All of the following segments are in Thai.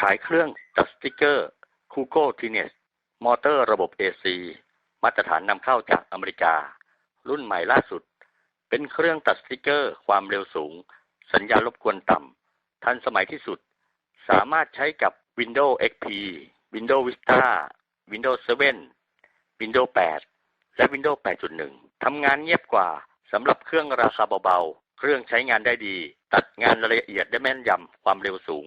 ขายเครื่องตัดสติกเกอร์คูโก้ทีเนสมอเตอร์ระบบ AC มาตรฐานนำเข้าจากอเมริกา รุ่นใหม่ล่าสุด เป็นเครื่องตัดสติกเกอร์ ความเร็วสูง สัญญาณรบกวนต่ำทันสมัยที่สุด สามารถใช้กับ Windows XP Windows Vista Windows 7 Windows 8 และ Windows 8.1 ทำงานเงียบกว่าสำหรับเครื่องราคาเบาๆ เครื่องใช้งานได้ดี ตัดงานละเอียดได้แม่นยำความเร็วสูง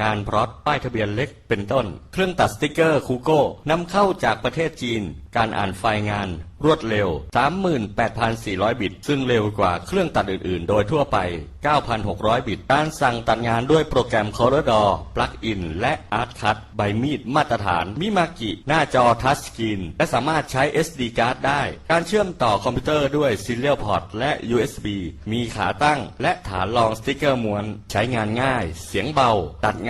งานพรอตป้ายทะเบียนเล็กเป็นต้น เครื่องตัดสติกเกอร์คูโก้นำเข้าจากประเทศจีน การอ่านไฟล์งาน รวดเร็ว 38,400 บิต ซึ่งเร็วกว่าเครื่องตัดอื่น ๆ โดยทั่วไป 9,600 บิต การสั่งตัดงานด้วยโปรแกรม Corridor Plug-in และ ArtCut ใบมีดมาตรฐาน มิมากิ หน้าจอทัชสกรีน และสามารถใช้ SD card ได้ การเชื่อมต่อคอมพิวเตอร์ด้วย Serial Port และ USB มีขาตั้ง และฐานรองสติกเกอร์ม้วน ใช้งานง่าย เสียงเบา ตัดงาน